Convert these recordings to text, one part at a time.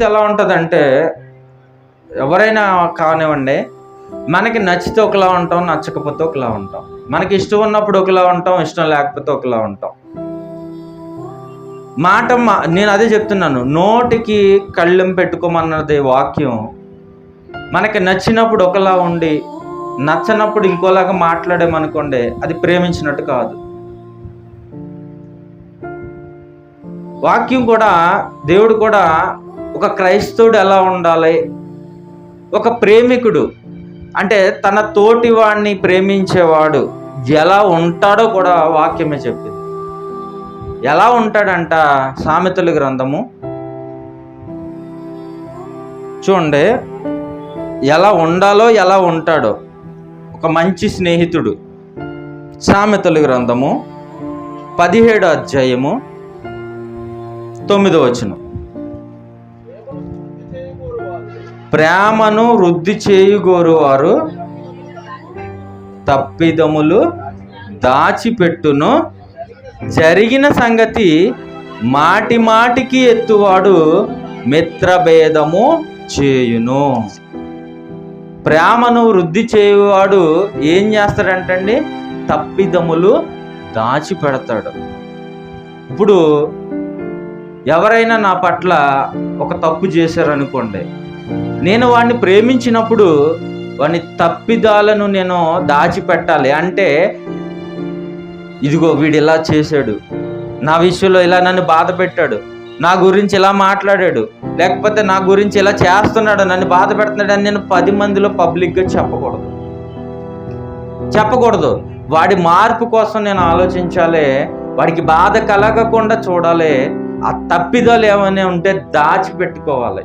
పరిస్థితి ఎలా ఉంటుందంటే ఎవరైనా కానివ్వండి మనకి నచ్చితే ఒకలా ఉంటాం నచ్చకపోతే ఒకలా ఉంటాం. మనకి ఇష్టం ఉన్నప్పుడు ఒకలా ఉంటాం ఇష్టం లేకపోతే ఒకలా ఉంటాం. మాట మా- నేను అదే చెప్తున్నాను నోటికి కళ్ళెం పెట్టుకోమన్నది వాక్యం మనకి నచ్చినప్పుడు ఒకలా ఉండి నచ్చనప్పుడు ఇంకోలాగా మాట్లాడేమనుకోండి అది ప్రేమించినట్టు కాదు. వాక్యం కూడా దేవుడు కూడా ఒక క్రైస్తవుడు ఎలా ఉండాలి? ఒక ప్రేమికుడు. అంటే తన తోటి వాడిని ప్రేమించేవాడు ఎలా ఉంటాడో కూడా వాక్యమే చెప్పింది. ఎలా ఉంటాడంట సామెతల గ్రంథము? చూడండి. ఎలా ఉండాలో ఎలా ఉంటాడో. ఒక మంచి స్నేహితుడు. సామెతల గ్రంథము పదిహేడు అధ్యాయము తొమ్మిదో వచనం. ప్రేమను వృద్ధి చేయుగోరు వారు తప్పిదములు దాచిపెట్టును. జరిగిన సంగతి మాటి మాటికి ఎత్తువాడు మిత్రభేదము చేయును. ప్రేమను వృద్ధి చేయువాడు ఏం చేస్తాడంటండి? తప్పిదములు దాచిపెడతాడు. ఇప్పుడు ఎవరైనా నా పట్ల ఒక తప్పు చేశారనుకోండి నేను వాడిని ప్రేమించినప్పుడు వాని తప్పిదాలను నేను దాచిపెట్టాలి. అంటే ఇదిగో వీడు ఇలా చేశాడు. నా విషయంలో ఇలా నన్ను బాధ పెట్టాడు. నా గురించి ఇలా మాట్లాడాడు. లేకపోతే నా గురించి ఇలా చేస్తున్నాడు నన్ను బాధ పెడుతున్నాడు అని నేను పది మందిలో పబ్లిక్గా చెప్పకూడదు. చెప్పకూడదు. వాడి మార్పు కోసం నేను ఆలోచించాలి. వాడికి బాధ కలగకుండా చూడాలి. ఆ తప్పిదాలు ఏమైనా ఉంటే దాచిపెట్టుకోవాలి.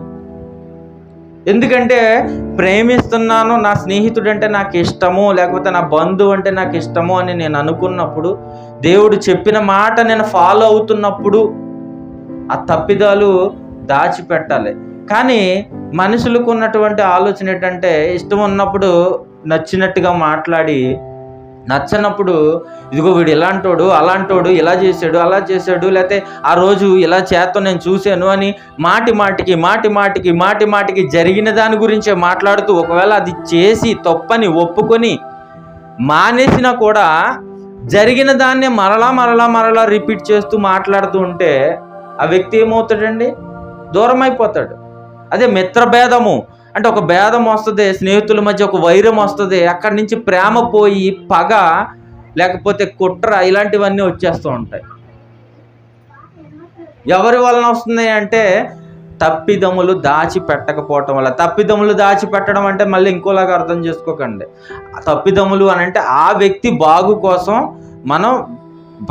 ఎందుకంటే ప్రేమిస్తున్నాను నా స్నేహితుడు అంటే నాకు ఇష్టము లేకపోతే నా బంధువు అంటే నాకు ఇష్టము అని నేను అనుకున్నప్పుడు దేవుడు చెప్పిన మాట నేను ఫాలో అవుతున్నప్పుడు ఆ తప్పిదాలు దాచిపెట్టాలి. కానీ మనుషులకు ఉన్నటువంటి ఆలోచన ఏంటంటే ఇష్టం ఉన్నప్పుడు నచ్చినట్టుగా మాట్లాడి నచ్చనప్పుడు ఇదిగో వీడు ఇలాంటోడు అలాంటోడు ఇలా చేశాడు అలా చేశాడు లేకపోతే ఆ రోజు ఇలా చేత్తో నేను చూశాను అని మాటి మాటికి మాటి మాటికి మాటి మాటికి జరిగిన దాని గురించే మాట్లాడుతూ ఒకవేళ అది చేసి తప్పని ఒప్పుకొని మానేసినా కూడా జరిగిన దాన్నే మరలా మరలా మరలా రిపీట్ చేస్తూ మాట్లాడుతూ ఉంటే ఆ వ్యక్తి ఏమవుతాడండి? దూరం అయిపోతాడు అదే మిత్రభేదము. అంటే ఒక భేదం వస్తుంది స్నేహితుల మధ్య ఒక వైరం వస్తుంది అక్కడి నుంచి ప్రేమ పోయి పగ లేకపోతే కుట్ర ఇలాంటివన్నీ వచ్చేస్తూ ఉంటాయి. ఎవరి వలన వస్తున్నాయి అంటే తప్పిదములు దాచి పెట్టకపోవటం వల్ల. తప్పిదములు దాచి పెట్టడం అంటే మళ్ళీ ఇంకోలాగా అర్థం చేసుకోకండి. తప్పిదములు అని అంటే ఆ వ్యక్తి బాగు కోసం మనం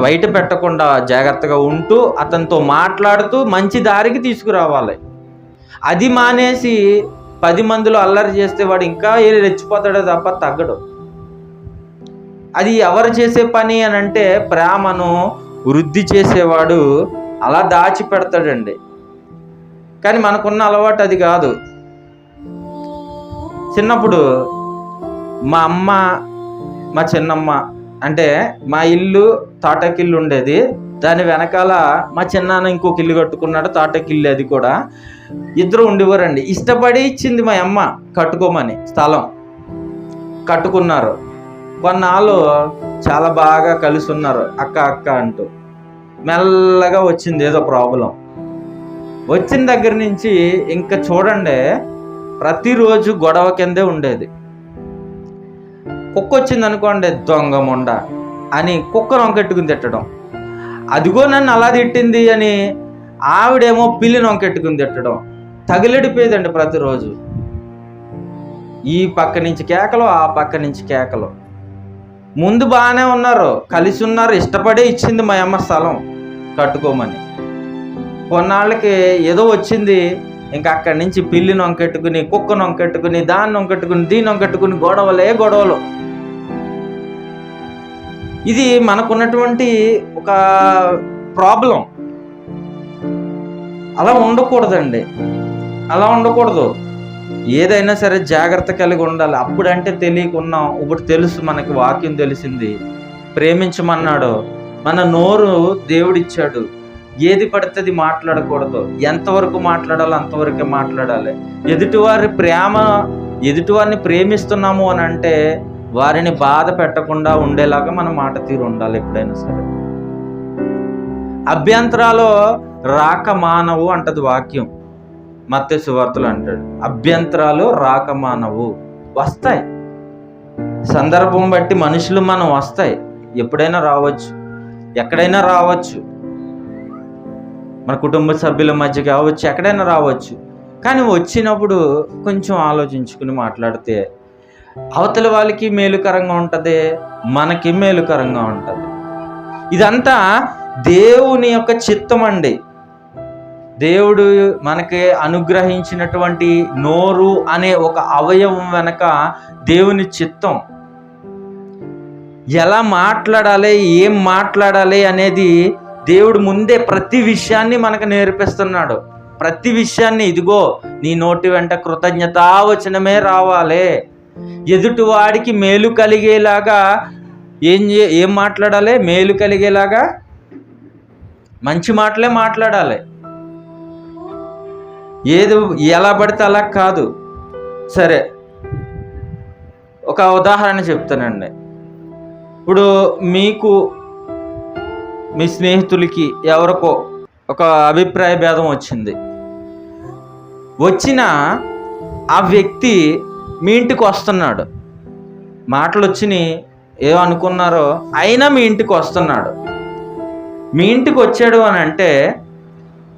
బయట పెట్టకుండా జాగ్రత్తగా ఉంటూ అతనితో మాట్లాడుతూ మంచి దారికి తీసుకురావాలి. అది మానేసి పది మందిలో అల్లరి చేస్తే వాడు ఇంకా ఏ రెచ్చిపోతాడో తప్ప తగ్గడు. అది ఎవరు చేసే పని అని అంటే ప్రేమను వృద్ధి చేసేవాడు అలా దాచి పెడతాడండి కానీ మనకున్న అలవాటు అది కాదు. చిన్నప్పుడు మా అమ్మ మా చిన్నమ్మ అంటే మా ఇల్లు తాటకిల్లు ఉండేది. దాని వెనకాల మా చిన్నాన్న ఇంకొక ఇల్లు కట్టుకున్నాడు తాటకిల్లు అది కూడా. ఇద్దరు ఉండేవారండి. ఇష్టపడి ఇచ్చింది మా అమ్మ కట్టుకోమని స్థలం. కట్టుకున్నారు. కొన్నాళ్ళు చాలా బాగా కలిసి ఉన్నారు అక్క అక్క అంటూ. మెల్లగా వచ్చింది ఏదో ప్రాబ్లం. వచ్చిన దగ్గర నుంచి ఇంకా చూడండి ప్రతిరోజు గొడవ కిందే ఉండేది. కుక్క వచ్చింది అనుకోండి దొంగ ముండ అని కుక్కను వంకెట్టుకుని తిట్టడం. అదిగో నన్ను అలా తిట్టింది అని ఆవిడేమో పిల్లి నొంకెట్టుకుని తిట్టడం తగిలిడిపోయేదండి ప్రతిరోజు. ఈ పక్క నుంచి కేకలు ఆ పక్క నుంచి కేకలు. ముందు బాగానే ఉన్నారు కలిసి ఉన్నారు ఇష్టపడే ఇచ్చింది మా అమ్మ స్థలం కట్టుకోమని. కొన్నాళ్ళకి ఏదో వచ్చింది ఇంకా అక్కడి నుంచి పిల్లి నొంకెట్టుకుని కుక్క నొంకెట్టుకుని దాన్ని నొంకెట్టుకుని దీన్ని నొంకెట్టుకుని గొడవలే గొడవలు. ఇది మనకున్నటువంటి ఒక ప్రాబ్లం. అలా ఉండకూడదండి. అలా ఉండకూడదు. ఏదైనా సరే జాగ్రత్త కలిగి ఉండాలి. అప్పుడంటే తెలియకున్నాం ఇప్పుడు తెలుసు మనకి వాక్యం తెలిసింది. ప్రేమించమన్నాడు. మన నోరు దేవుడిచ్చాడు. ఏది పడుతుంది మాట్లాడకూడదు. ఎంతవరకు మాట్లాడాలో అంతవరకే మాట్లాడాలి. ఎదుటివారి ప్రేమ ఎదుటివారిని ప్రేమిస్తున్నాము అని అంటే వారిని బాధ పెట్టకుండా ఉండేలాగా మన మాట తీరు ఉండాలి ఎప్పుడైనా సరే. అభ్యంతరాలు రాక మానవు అంటది వాక్యం. మత్తే సువార్తలు అంటాడు. అభ్యంతరాలు రాక మానవు. వస్తాయి. సందర్భం బట్టి మనుషులు మనం వస్తాయి. ఎప్పుడైనా రావచ్చు. ఎక్కడైనా రావచ్చు. మన కుటుంబ సభ్యుల మధ్య కావచ్చు ఎక్కడైనా రావచ్చు. కానీ వచ్చినప్పుడు కొంచెం ఆలోచించుకుని మాట్లాడితే అవతల వాళ్ళకి మేలుకరంగా ఉంటుంది మనకి మేలుకరంగా ఉంటుంది. ఇదంతా దేవుని యొక్క చిత్తం అండి. దేవుడు మనకి అనుగ్రహించినటువంటి నోరు అనే ఒక అవయవం వెనక దేవుని చిత్తం. ఎలా మాట్లాడాలి ఏం మాట్లాడాలి అనేది దేవుడు ముందే ప్రతి విషయాన్ని మనకు నేర్పిస్తున్నాడు. ప్రతి విషయాన్ని ఇదిగో నీ నోటి వెంట కృతజ్ఞతావచనమే రావాలి. ఎదుటివాడికి మేలు కలిగేలాగా ఏం ఏం మాట్లాడాలి? మేలు కలిగేలాగా మంచి మాటలే మాట్లాడాలి. ఏది ఎలా పడితే అలా కాదు. సరే ఒక ఉదాహరణ చెప్తానండి. ఇప్పుడు మీకు మీ స్నేహితులకి ఎవరికో ఒక అభిప్రాయ భేదం వచ్చింది. వచ్చిన ఆ వ్యక్తి మీ ఇంటికి వస్తున్నాడు. మాటలు వచ్చినాయి ఏమనుకున్నారో అయినా మీ ఇంటికి వస్తున్నాడు. మీ ఇంటికి వచ్చాడు అని అంటే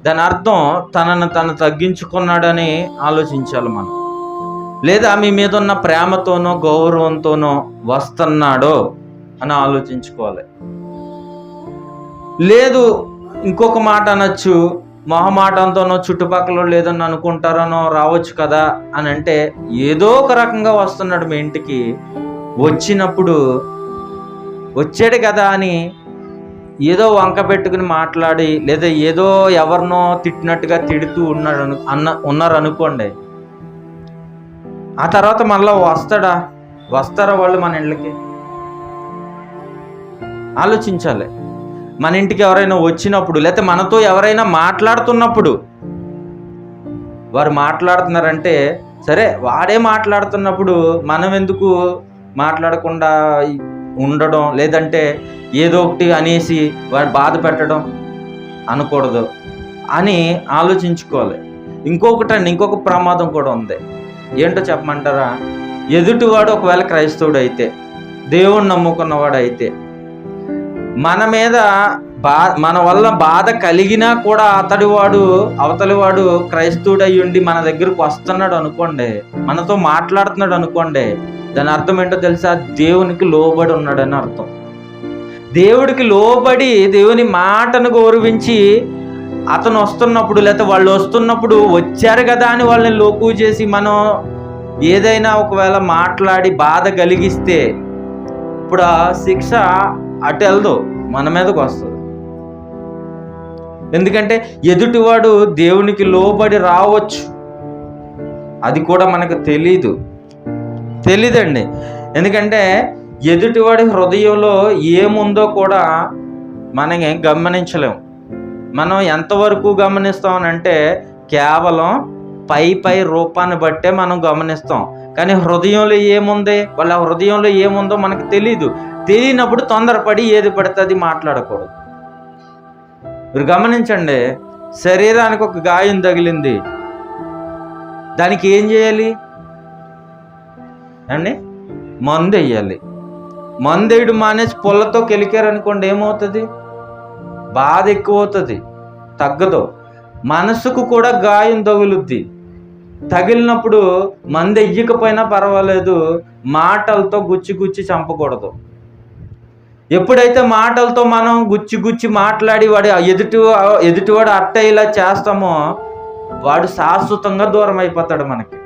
దాని అర్థం తనను తను తగ్గించుకున్నాడని ఆలోచించాలి మనం. లేదా మీ మీద ఉన్న ప్రేమతోనో గౌరవంతోనో వస్తున్నాడో అని ఆలోచించుకోవాలి. లేదు ఇంకొక మాట అనొచ్చు మొహమాటంతోనో చుట్టుపక్కల లేదని అనుకుంటారనో రావచ్చు కదా అని అంటే ఏదో ఒక రకంగా వస్తున్నాడు మీ ఇంటికి. వచ్చినప్పుడు వచ్చాడు కదా అని ఏదో వంక పెట్టుకుని మాట్లాడి లేదా ఏదో ఎవరినో తిట్టినట్టుగా తిడుతూ ఉన్నాడు అను అన్న ఉన్నారనుకోండి. ఆ తర్వాత మళ్ళీ వస్తాడా? వస్తారా వాళ్ళు మన ఇళ్ళకి? ఆలోచించాలి. మన ఇంటికి ఎవరైనా వచ్చినప్పుడు లేకపోతే మనతో ఎవరైనా మాట్లాడుతున్నప్పుడు వారు మాట్లాడుతున్నారంటే సరే వాడే మాట్లాడుతున్నప్పుడు మనం ఎందుకు మాట్లాడకుండా ఉండడం లేదంటే ఏదో ఒకటి అనేసి వారి బాధ పెట్టడం అనకూడదు అని ఆలోచించుకోవాలి. ఇంకొకటి అండి ఇంకొక ప్రమాదం కూడా ఉంది. ఏంటో చెప్పమంటారా? ఎదుటివాడు ఒకవేళ క్రైస్తవుడు అయితే దేవుణ్ణి నమ్ముకున్నవాడు అయితే మన మీద బా మన వల్ల బాధ కలిగినా కూడా అతడి వాడు అవతలి వాడు క్రైస్తవుడయ్యుండి మన దగ్గరకు వస్తున్నాడు అనుకోండి మనతో మాట్లాడుతున్నాడు అనుకోండి దాని అర్థం ఏంటో తెలుసా? దేవునికి లోబడి ఉన్నాడని అర్థం. దేవుడికి లోబడి దేవుని మాటను గౌరవించి అతను వస్తున్నప్పుడు లేకపోతే వాళ్ళు వస్తున్నప్పుడు వచ్చారు కదా అని వాళ్ళని లోకు చేసి మనం ఏదైనా ఒకవేళ మాట్లాడి బాధ కలిగిస్తే ఇప్పుడు శిక్ష అటు వెళ్దు మన మీదకు వస్తుంది. ఎందుకంటే ఎదుటివాడు దేవునికి లోబడి రావచ్చు. అది కూడా మనకు తెలీదు. తెలీదండి. ఎందుకంటే ఎదుటివాడి హృదయంలో ఏముందో కూడా మనకి గమనించలేము మనం ఎంతవరకు గమనిస్తామనంటే కేవలం పై పై రూపాన్ని బట్టే మనం గమనిస్తాం. కానీ హృదయంలో ఏముంది? వాళ్ళ హృదయంలో ఏముందో మనకు తెలియదు తెలియనప్పుడు తొందరపడి ఏది పడితే అది మాట్లాడకూడదు. మీరు గమనించండి శరీరానికి ఒక గాయం తగిలింది. దానికి ఏం చేయాలి? అండి మందు వేయాలి. మందు వేయడం మానేసి పుల్లతో కెలికారనుకోండి ఏమవుతుంది? బాధ ఎక్కువ అవుతుంది తగ్గదు. మనసుకు కూడా గాయం తగులుద్ది. తగిలినప్పుడు మంది ఎయ్యకపోయినా పర్వాలేదు మాటలతో గుచ్చి గుచ్చి చంపకూడదు. ఎప్పుడైతే మాటలతో మనం గుచ్చి గుచ్చి మాట్లాడి వాడి ఎదుటి ఎదుటివాడు అట్ట ఇలా చేస్తామో వాడు శాశ్వతంగా దూరం అయిపోతాడు మనకి.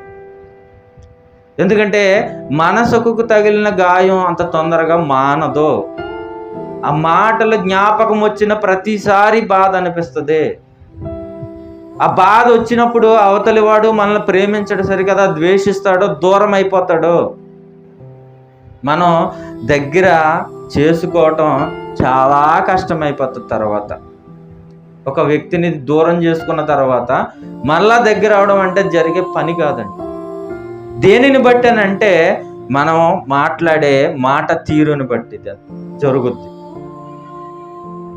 ఎందుకంటే మనసుకు తగిలిన గాయం అంత తొందరగా మానదు. ఆ మాటల జ్ఞాపకం వచ్చిన ప్రతిసారి బాధ అనిపిస్తుంది. ఆ బాధ వచ్చినప్పుడు అవతలి వాడు మనల్ని ప్రేమించడు సరికదా ద్వేషిస్తాడో దూరం అయిపోతాడో. మనం దగ్గర చేసుకోవటం చాలా కష్టమైపోతుంది తర్వాత. ఒక వ్యక్తిని దూరం చేసుకున్న తర్వాత మళ్ళా దగ్గర అవడం అంటే జరిగే పని కాదండి. దేనిని బట్టి అని అంటే మనం మాట్లాడే మాట తీరుని బట్టి జరుగుద్ది.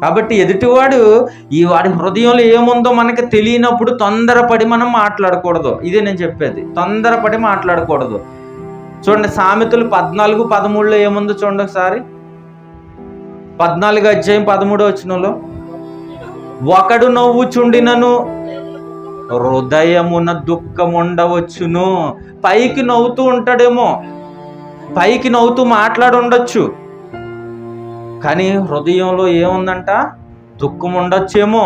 కాబట్టి ఎదుటివాడు ఈ వాడి హృదయంలో ఏముందో మనకి తెలియనప్పుడు తొందరపడి మనం మాట్లాడకూడదు. ఇదే నేను చెప్పేది. తొందరపడి మాట్లాడకూడదు. చూడండి సామెతలు పద్నాలుగు పదమూడులో ఏముందో చూడండి ఒకసారి. పద్నాలుగు అధ్యాయం పదమూడో వచ్చినలో ఒకడు నవ్వు చుండినను హృదయమున దుఃఖం ఉండవచ్చును. పైకి నవ్వుతూ ఉంటాడేమో పైకి నవ్వుతూ మాట్లాడుండొచ్చు. కానీ హృదయంలో ఏముందంట? దుఃఖం ఉండొచ్చేమో.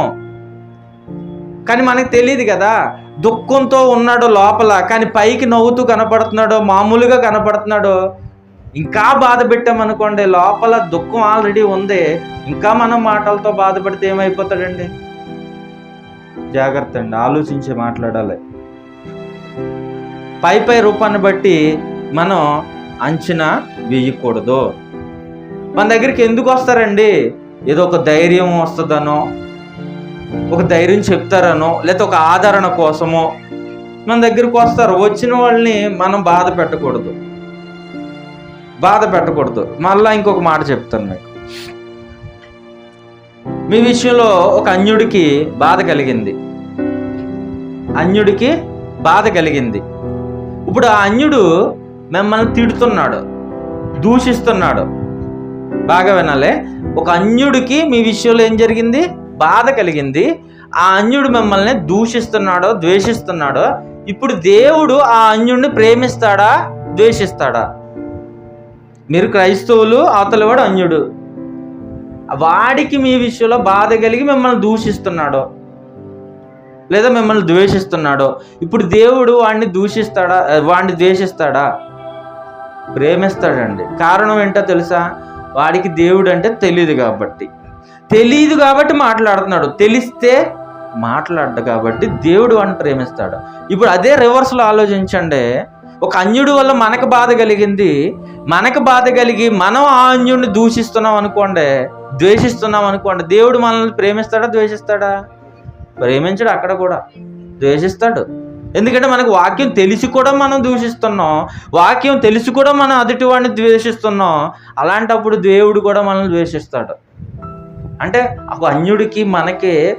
కానీ మనకు తెలియదు కదా దుఃఖంతో ఉన్నాడు లోపల కానీ పైకి నవ్వుతూ కనపడుతున్నాడో మామూలుగా కనపడుతున్నాడో ఇంకా బాధ పెట్టామనుకోండి లోపల దుఃఖం ఆల్రెడీ ఉంది. ఇంకా మనం మాటలతో బాధపడితే ఏమైపోతాడండి? జాగ్రత్త అండి ఆలోచించి మాట్లాడాలి. పై పై రూపాన్ని బట్టి మనం అంచనా వేయకూడదు. మన దగ్గరికి ఎందుకు వస్తారండి? ఏదో ఒక ధైర్యం వస్తుందనో ఒక ధైర్యం చెప్తారనో లేకపోతే ఒక ఆదరణ కోసమో మన దగ్గరికి వస్తారు. వచ్చిన వాళ్ళని మనం బాధ పెట్టకూడదు. బాధ పెట్టకూడదు. మళ్ళా ఇంకొక మాట చెప్తాను మీకు. మీ విషయంలో ఒక అన్యుడికి బాధ కలిగింది. అన్యుడికి బాధ కలిగింది. ఇప్పుడు ఆ అన్యుడు మిమ్మల్ని తిడుతున్నాడు దూషిస్తున్నాడు. బాగా వినాలే. ఒక అన్యుడికి మీ విషయంలో ఏం జరిగింది? బాధ కలిగింది. ఆ అన్యుడు మిమ్మల్ని దూషిస్తున్నాడో ద్వేషిస్తున్నాడో ఇప్పుడు దేవుడు ఆ అన్యుడిని ప్రేమిస్తాడా ద్వేషిస్తాడా? మీరు క్రైస్తవులు అవతలవాడు అన్యుడు. వాడికి మీ విషయంలో బాధ కలిగి మిమ్మల్ని దూషిస్తున్నాడో లేదా మిమ్మల్ని ద్వేషిస్తున్నాడో ఇప్పుడు దేవుడు వాడిని దూషిస్తాడా వాడిని ద్వేషిస్తాడా? ప్రేమిస్తాడండి. కారణం ఏంటో తెలుసా? వాడికి దేవుడు అంటే తెలియదు కాబట్టి. తెలియదు కాబట్టి మాట్లాడుతున్నాడు. తెలిస్తే మాట్లాడ్డు కాబట్టి దేవుడు అని ప్రేమిస్తాడు. ఇప్పుడు అదే రివర్స్లో ఆలోచించండి. ఒక అన్యుడు వల్ల మనకు బాధ కలిగింది. మనకు బాధ కలిగి మనం ఆ అన్యుడిని దూషిస్తున్నాం అనుకోండి ద్వేషిస్తున్నాం అనుకోండి దేవుడు మనల్ని ప్రేమిస్తాడా ద్వేషిస్తాడా? ప్రేమించడు అక్కడ కూడా. ద్వేషిస్తాడు. ఎందుకంటే మనకు వాక్యం తెలిసి కూడా మనం దూషిస్తున్నాం. వాక్యం తెలిసి కూడా మనం అదుటివాడిని ద్వేషిస్తున్నాం. అలాంటప్పుడు దేవుడు కూడా మనల్ని ద్వేషిస్తాడు. అంటే ఒక అన్యుడికి మనకి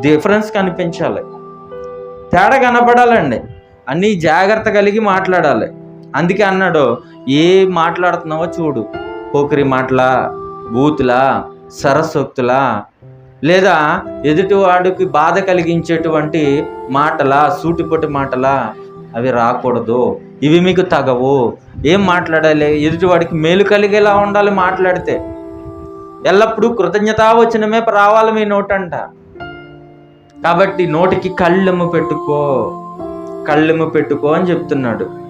డిఫరెన్స్ కనిపించాలి. తేడా కనపడాలండి. అన్నీ జాగ్రత్త కలిగి మాట్లాడాలి. అందుకే అన్నాడు ఏ మాట్లాడుతున్నావో చూడు. పోకిరి మాటలా బూతులా సరస్వక్తులా లేదా ఎదుటివాడికి బాధ కలిగించేటువంటి మాటలా సూటిపొట్టి మాటలా అవి రాకూడదు. ఇవి మీకు తగవు. ఏం మాట్లాడాలి? ఎదుటివాడికి మేలు కలిగేలా ఉండాలి మాట్లాడితే. ఎల్లప్పుడూ కృతజ్ఞతావచనమే రావాలి మీ నోటంట. కాబట్టి నోటికి కళ్ళెమ్ము పెట్టుకో. కళ్ళెమ్ము పెట్టుకో అని చెప్తున్నాడు.